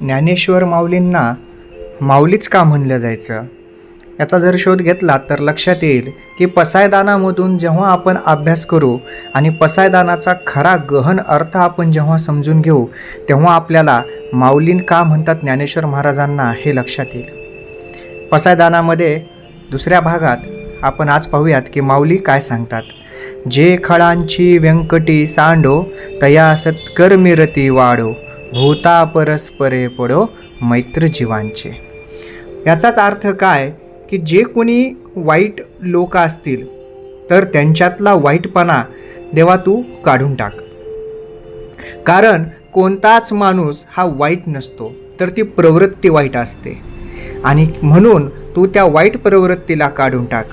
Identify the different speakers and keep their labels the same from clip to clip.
Speaker 1: ज्ञानेश्वर माऊलींना माऊलीच का म्हणलं जायचं? याचा जर शोध घेतला तर लक्षात येईल की पसायदानामधून जेव्हा आपण अभ्यास करू आणि पसायदानाचा खरा गहन अर्थ आपण जेव्हा समजून घेऊ तेव्हा आपल्याला माऊलीन का म्हणतात ज्ञानेश्वर महाराजांना हे लक्षात येईल. पसायदानामध्ये दुसऱ्या भागात आपण आज पाहूयात की माऊली काय सांगतात. जे खळांची व्यंकटी सांडो तया सत्कर्मिरती वाढो भूता परस्परे पडो मैत्र जीवांचे याचाच अर्थ काय? की जे कोणी वाईट लोक असतील तर त्यांच्यातला वाईटपणा देवा तू काढून टाक. कारण कोणताच माणूस हा वाईट नसतो तर ती प्रवृत्ती वाईट असते. आणि म्हणून तू त्या वाईट प्रवृत्तीला काढून टाक.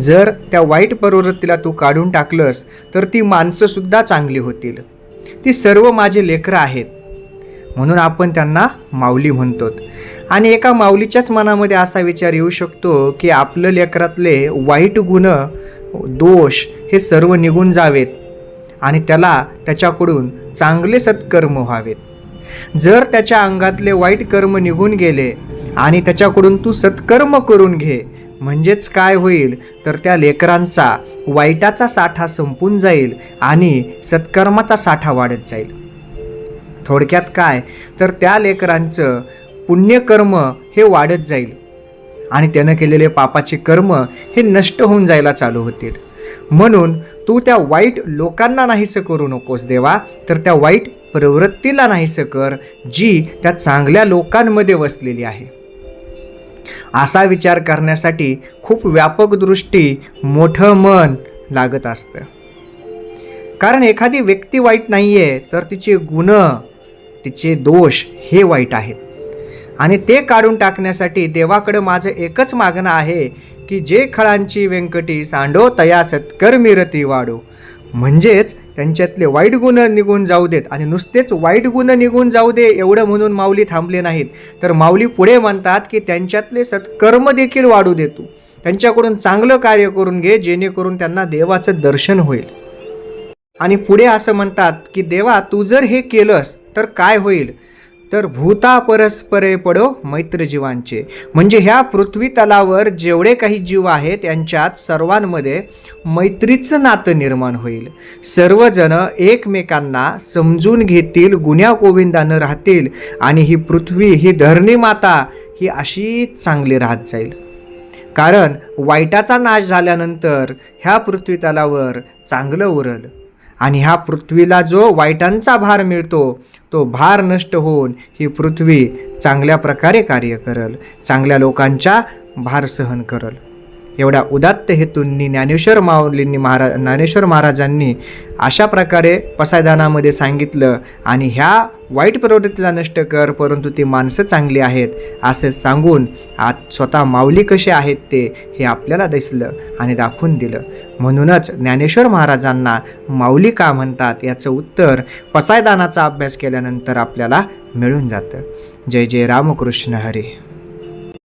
Speaker 1: जर त्या वाईट प्रवृत्तीला तू काढून टाकलंस तर ती माणसंसुद्धा चांगली होतील. ती सर्व माझे लेकरं आहेत म्हणून आपण त्यांना माऊली म्हणतो. आणि एका माऊलीच्याच मनामध्ये असा विचार येऊ शकतो की आपलं लेकरातले वाईट गुण दोष हे सर्व निघून जावेत आणि त्याला त्याच्याकडून चांगले सत्कर्म व्हावेत. जर त्याच्या अंगातले वाईट कर्म निघून गेले आणि त्याच्याकडून तू सत्कर्म करून घे म्हणजेच काय होईल? तर त्या लेकरांचा वाईटाचा साठा संपून जाईल आणि सत्कर्माचा साठा वाढत जाईल. थोडक्यात काय? तर त्या लेकरांचं पुण्यकर्म हे वाढत जाईल. आणि त्यानं केलेले पापाचे कर्म हे नष्ट होऊन जायला चालू होतील. म्हणून तू त्या वाईट लोकांना नाहीसं करू नकोस देवा. तर त्या वाईट प्रवृत्तीला नाहीसं कर जी त्या चांगल्या लोकांमध्ये वसलेली आहे. असा विचार करण्यासाठी खूप व्यापक दृष्टी मोठं मन लागत असतं. कारण एखादी व्यक्ती वाईट नाही आहे तर तिचे गुण तिचे दोष हे वाईट आहेत. आणि ते काढून टाकण्यासाठी देवाकडं माझं एकच मागणं आहे की जे खळांची व्यंकटी सांडो तया सत्कर्मिरती वाढो म्हणजेच त्यांच्यातले वाईट गुण निघून जाऊ देत आणि नुसतेच वाईट गुण निघून जाऊ दे एवढं म्हणून माऊली थांबले नाहीत. तर माऊली पुढे म्हणतात की त्यांच्यातले सत्कर्म देखील वाढू देतो त्यांच्याकडून चांगलं कार्य करून घे जेणेकरून त्यांना देवाचं दर्शन होईल. आणि पुढे असं म्हणतात की देवा तू जर हे केलंस तर काय होईल? तर भूता परस्परे पडो मैत्रजीवांचे. म्हणजे ह्या पृथ्वी तलावर जेवढे काही जीव आहेत त्यांच्यात सर्वांमध्ये मैत्रीचं नातं निर्माण होईल. सर्वजण एकमेकांना समजून घेतील गुन्ह्या गोविंदानं राहतील आणि ही पृथ्वी ही धरणी माता ही अशीच चांगली राहत जाईल. कारण वाईटाचा नाश झाल्यानंतर ह्या पृथ्वी तलावर चांगलं उरल. आणि ह्या पृथ्वीला जो वाईटांचा भार मिळतो तो भार नष्ट होऊन ही पृथ्वी चांगल्या प्रकारे कार्य करल चांगल्या लोकांच्या भार सहन करल. एवढ्या उदात्त हेतूंनी ज्ञानेश्वर माऊलींनी महाराज ज्ञानेश्वर महाराजांनी अशा प्रकारे पसायदानामध्ये सांगितलं आणि ह्या वाईट प्रवृत्तीला नष्ट कर परंतु ती माणसं चांगली आहेत असे सांगून आज स्वतः माऊली कसे आहेत ते हे आपल्याला दिसलं आणि दाखवून दिलं. म्हणूनच ज्ञानेश्वर महाराजांना माऊली का म्हणतात याचं उत्तर पसायदानाचा अभ्यास केल्यानंतर आपल्याला मिळून जातं. जय जय रामकृष्ण हरी.